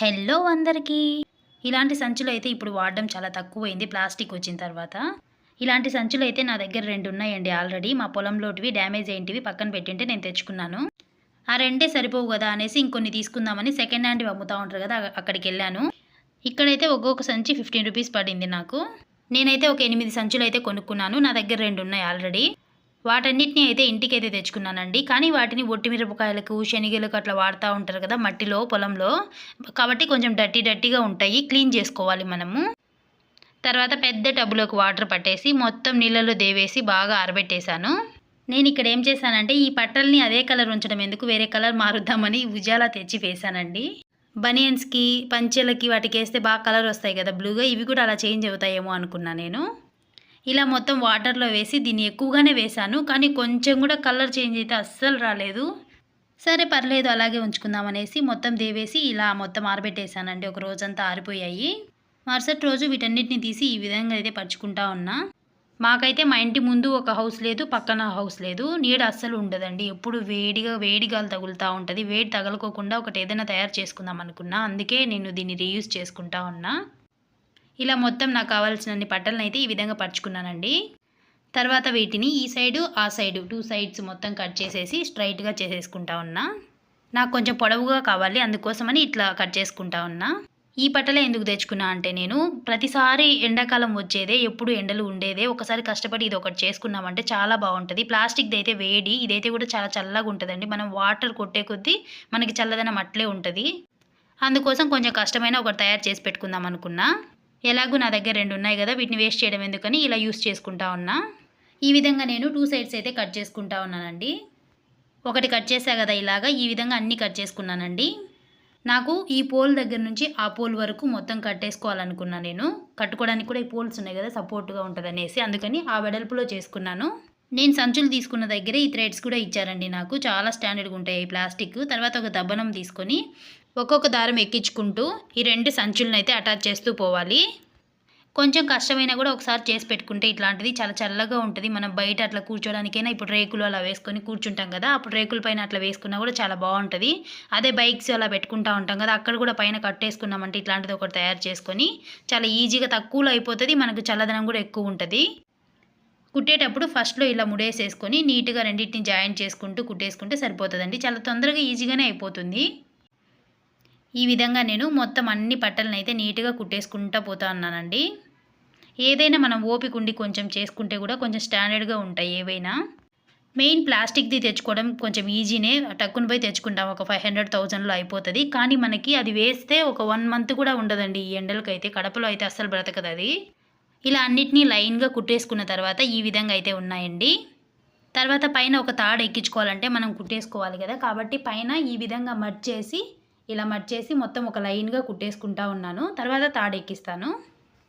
Hello అందరికీ. ఇలాంటి సంచులు అయితే ఇప్పుడు వాడడం చాలా తక్కువైంది ప్లాస్టిక్ వచ్చిన తర్వాత. ఇలాంటి సంచులు అయితే నా దగ్గర రెండు ఉన్నాయండి ఆల్రెడీ. మా పొలంలోటివి డ్యామేజ్ అయింటివి పక్కన పెట్టింటే నేను తెచ్చుకున్నాను. ఆ రెండే సరిపోవు కదా అనేసి ఇంకొన్ని తీసుకుందామని సెకండ్ హ్యాండ్వి అమ్ముతూ ఉంటారు కదా అక్కడికి వెళ్ళాను. ఇక్కడైతే ఒక్కొక్క సంచి ఫిఫ్టీన్ రూపీస్ పడింది నాకు. నేనైతే ఒక ఎనిమిది సంచులు అయితే కొనుక్కున్నాను. నా దగ్గర రెండు ఉన్నాయి ఆల్రెడీ. వాటన్నిటిని అయితే ఇంటికైతే తెచ్చుకున్నానండి. కానీ వాటిని ఒట్టి మిరపకాయలకు శనగలకు అట్లా వాడుతూ ఉంటారు కదా మట్టిలో పొలంలో. కాబట్టి కొంచెం డట్టి డట్టిగా ఉంటాయి. క్లీన్ చేసుకోవాలి మనము. తర్వాత పెద్ద టబ్బులోకి వాటర్ పట్టేసి మొత్తం నీళ్ళలో దేవేసి బాగా ఆరబెట్టేశాను. నేను ఇక్కడ ఏం చేశానంటే ఈ పట్టల్ని అదే కలర్ ఉంచడం ఎందుకు వేరే కలర్ మారుద్దామని ఉజాలా తెచ్చి వేశానండి. బనియన్స్కి పంచెలకి వాటికి వేస్తే బాగా కలర్ వస్తాయి కదా బ్లూగా ఇవి కూడా అలా చేంజ్ అవుతాయేమో అనుకున్నా నేను. ఇలా మొత్తం వాటర్లో వేసి దీన్ని ఎక్కువగానే వేశాను కానీ కొంచెం కూడా కలర్ చేంజ్ అయితే అస్సలు రాలేదు. సరే పర్లేదు అలాగే ఉంచుకుందాం అనేసి మొత్తం దేవేసి ఇలా మొత్తం ఆరబెట్టేశానండి. ఒక రోజంతా ఆరిపోయాయి. మరుసటి రోజు వీటన్నిటిని తీసి ఈ విధంగా అయితే పరుచుకుంటా ఉన్నా. మాకైతే మా ఇంటి ముందు ఒక హౌస్ లేదు పక్కన హౌస్ లేదు. నీడ అస్సలు ఉండదండి. ఎప్పుడు వేడిగా వేడిగాలు తగులుతూ ఉంటుంది. వేడి తగలుకోకుండా ఒకటి ఏదైనా తయారు చేసుకుందాం అనుకున్నా. అందుకే నేను దీన్ని రీయూజ్ చేసుకుంటా ఉన్నా. ఇలా మొత్తం నాకు కావాల్సినన్ని పట్టలను అయితే ఈ విధంగా పరుచుకున్నానండి. తర్వాత వీటిని ఈ సైడు ఆ సైడు టూ సైడ్స్ మొత్తం కట్ చేసేసి స్ట్రైట్గా చేసేసుకుంటా ఉన్నా. నాకు కొంచెం పొడవుగా కావాలి అందుకోసమని ఇట్లా కట్ చేసుకుంటా ఉన్నా. ఈ పట్టలే ఎందుకు తెచ్చుకున్నా అంటే నేను ప్రతిసారి ఎండాకాలం వచ్చేదే ఎప్పుడు ఎండలు ఉండేదే ఒకసారి కష్టపడి ఇది ఒకటి చేసుకున్నామంటే చాలా బాగుంటుంది. ప్లాస్టిక్ది అయితే వేడి ఇదైతే కూడా చాలా చల్లగా ఉంటుందండి. మనం వాటర్ కొట్టే కొద్దీ మనకి చల్లదనం అట్లే ఉంటుంది. అందుకోసం కొంచెం కష్టమైన ఒకటి తయారు చేసి పెట్టుకుందాం అనుకున్నా. ఎలాగూ నా దగ్గర రెండు ఉన్నాయి కదా వీటిని వేస్ట్ చేయడం ఎందుకని ఇలా యూస్ చేసుకుంటా ఉన్నా. ఈ విధంగా నేను టూ సైడ్స్ అయితే కట్ చేసుకుంటా ఉన్నానండి. ఒకటి కట్ చేసా కదా ఇలాగా ఈ విధంగా అన్నీ కట్ చేసుకున్నానండి. నాకు ఈ పోల్ దగ్గర నుంచి ఆ పోల్ వరకు మొత్తం కట్టేసుకోవాలనుకున్నా నేను. కట్టుకోవడానికి కూడా ఈ పోల్స్ ఉన్నాయి కదా సపోర్ట్గా ఉంటుందనేసి అందుకని ఆ వెడల్పులో చేసుకున్నాను. నేను సంచులు తీసుకున్న దగ్గర ఈ థ్రెడ్స్ కూడా ఇచ్చారండి నాకు. చాలా స్టాండర్డ్గా ఉంటాయి ఈ ప్లాస్టిక్ తర్వాత ఒక దబ్బనం తీసుకొని ఒక్కొక్క దారం ఎక్కించుకుంటూ ఈ రెండు సంచులను అయితే అటాచ్ చేస్తూ పోవాలి. కొంచెం కష్టమైనా కూడా ఒకసారి చేసి పెట్టుకుంటే ఇట్లాంటిది చాలా చల్లగా ఉంటుంది. మనం బయట అట్లా కూర్చోడానికైనా ఇప్పుడు రేకులు అలా వేసుకొని కూర్చుంటాం కదా అప్పుడు రేకుల పైన అట్లా వేసుకున్నా కూడా చాలా బాగుంటుంది. అదే బైక్స్ అలా పెట్టుకుంటా ఉంటాం కదా అక్కడ కూడా పైన కట్టేసుకున్నామంటే ఇట్లాంటిది ఒకటి తయారు చేసుకొని చాలా ఈజీగా తక్కువలో అయిపోతుంది మనకు చల్లదనం కూడా ఎక్కువ ఉంటుంది. కుట్టేటప్పుడు ఫస్ట్లో ఇలా ముడేసేసుకొని నీట్గా రెండింటిని జాయింట్ చేసుకుంటూ కుట్టేసుకుంటే సరిపోతుందండి. చాలా తొందరగా ఈజీగానే అయిపోతుంది. ఈ విధంగా నేను మొత్తం అన్ని పట్టలను అయితే నీట్గా కుట్టేసుకుంటా పోతా ఉన్నానండి ఏదైనా మనం ఓపిక ఉండి కొంచెం చేసుకుంటే కూడా కొంచెం స్టాండర్డ్గా ఉంటాయి ఏవైనా. మెయిన్ ప్లాస్టిక్ది తెచ్చుకోవడం కొంచెం ఈజీనే టక్కున పోయి తెచ్చుకుంటాం. ఒక ఫైవ్ హండ్రెడ్ థౌజండ్లో అయిపోతుంది. కానీ మనకి అది వేస్తే ఒక వన్ మంత్ కూడా ఉండదండి ఈ ఎండలకైతే. అయితే కడపలో అయితే అస్సలు బ్రతకదు అది. ఇలా అన్నిటినీ లైన్గా కుట్టేసుకున్న తర్వాత ఈ విధంగా అయితే ఉన్నాయండి. తర్వాత పైన ఒక తాడు ఎక్కించుకోవాలంటే మనం కుట్టేసుకోవాలి కదా. కాబట్టి పైన ఈ విధంగా మర్చేసి ఇలా మడ్ చేసి మొత్తం ఒక లైన్గా కుట్టేసుకుంటా ఉన్నాను. తర్వాత తాడెక్కిస్తాను.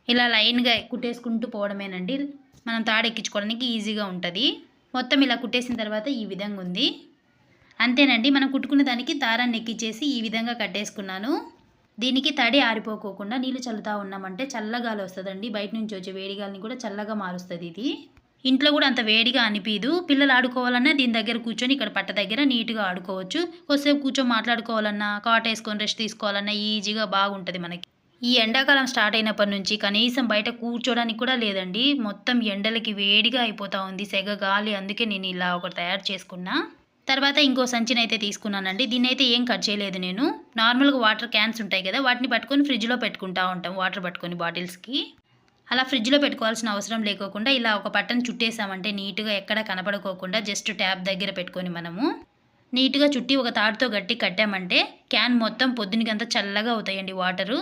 ఇలా లైన్గా కుట్టేసుకుంటూ పోవడమేనండి. మనం తాడెక్కించుకోవడానికి ఈజీగా ఉంటుంది. మొత్తం ఇలా కుట్టేసిన తర్వాత ఈ విధంగా ఉంది. అంతేనండి మనం కుట్టుకున్న దానికి దారాన్ని ఎక్కించేసి ఈ విధంగా కట్టేసుకున్నాను. దీనికి తడి ఆరిపోకోకుండా నీళ్ళు చల్లుతూ ఉన్నామంటే చల్లగాలి వస్తుందండి. బయట నుంచి వచ్చే వేడిగాలిని కూడా చల్లగా మారుస్తుంది ఇది. ఇంట్లో కూడా అంత వేడిగా అనిపించదు పిల్లలు ఆడుకోవాలన్నా దీని దగ్గర కూర్చొని ఇక్కడ పట్ట దగ్గర నీట్గా ఆడుకోవచ్చు. కొద్దిసేపు కూర్చొని మాట్లాడుకోవాలన్నా కాట్ వేసుకొని రెస్ట్ తీసుకోవాలన్నా ఈజీగా బాగుంటుంది మనకి. ఈ ఎండాకాలం స్టార్ట్ అయినప్పటి నుంచి కనీసం బయట కూర్చోడానికి కూడా లేదండి. మొత్తం ఎండలకి వేడిగా అయిపోతూ ఉంది. సెగ గాలి అందుకే నేను ఇలా ఒకటి తయారు చేసుకున్నా. తర్వాత ఇంకో సంచిని అయితే తీసుకున్నానండి. దీన్ని అయితే ఏం కట్ చేయలేదు నేను. నార్మల్గా వాటర్ క్యాన్స్ ఉంటాయి కదా వాటిని పట్టుకొని ఫ్రిడ్జ్లో పెట్టుకుంటా ఉంటాం వాటర్ పట్టుకొని బాటిల్స్కి అలా ఫ్రిడ్జ్లో పెట్టుకోవాల్సిన అవసరం లేకోకుండా ఇలా ఒక పట్టను చుట్టేసామంటే నీట్గా ఎక్కడ కనపడుకోకుండా జస్ట్ ట్యాప్ దగ్గర పెట్టుకొని మనము నీట్గా చుట్టి ఒక తాడుతో గట్టి కట్టామంటే క్యాన్ మొత్తం పొద్దునికంతా చల్లగా అవుతాయండి వాటరు.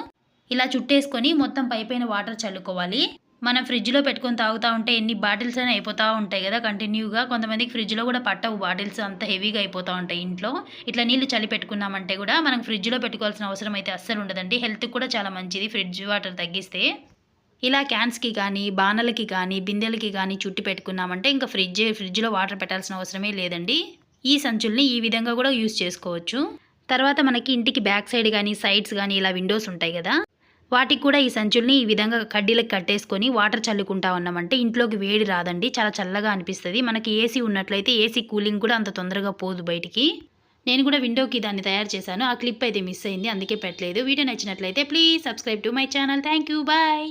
ఇలా చుట్టేసుకొని మొత్తం పైపైన వాటర్ చల్లుకోవాలి. మనం ఫ్రిడ్జ్లో పెట్టుకొని తాగుతూ ఉంటే ఎన్ని బాటిల్స్ అయినా అయిపోతూ ఉంటాయి కదా కంటిన్యూగా. కొంతమందికి ఫ్రిడ్జ్లో కూడా పట్టవు బాటిల్స్ అంత హెవీగా అయిపోతూ ఉంటాయి ఇంట్లో. ఇట్లా నీళ్ళు చలి పెట్టుకున్నామంటే కూడా మనం ఫ్రిడ్జ్లో పెట్టుకోవాల్సిన అవసరం అయితే అస్సలు ఉండదండి. హెల్త్కి కూడా చాలా మంచిది ఫ్రిడ్జ్ వాటర్ తగ్గిస్తే. ఇలా క్యాన్స్కి కానీ బాణలకి కానీ బిందెలకి కానీ చుట్టి పెట్టుకున్నామంటే ఇంకా ఫ్రిడ్జ్ ఫ్రిడ్జ్లో వాటర్ పెట్టాల్సిన అవసరమే లేదండి. ఈ సంచుల్ని ఈ విధంగా కూడా యూస్ చేసుకోవచ్చు. తర్వాత మనకి ఇంటికి బ్యాక్ సైడ్ కానీ సైడ్స్ కానీ ఇలా విండోస్ ఉంటాయి కదా వాటికి కూడా ఈ సంచుల్ని ఈ విధంగా కడ్డీలకు కట్టేసుకొని వాటర్ చల్లుకుంటా ఉన్నామంటే ఇంట్లోకి వేడి రాదండి చాలా చల్లగా అనిపిస్తుంది. మనకి ఏసీ ఉన్నట్లయితే ఏసీ కూలింగ్ కూడా అంత తొందరగా పోదు బయటికి. నేను కూడా విండోకి దాన్ని తయారు చేశాను ఆ క్లిప్ అయితే మిస్ అయింది అందుకే పెట్టలేదు. వీడియో నచ్చినట్లయితే please subscribe to my channel. Thank you bye.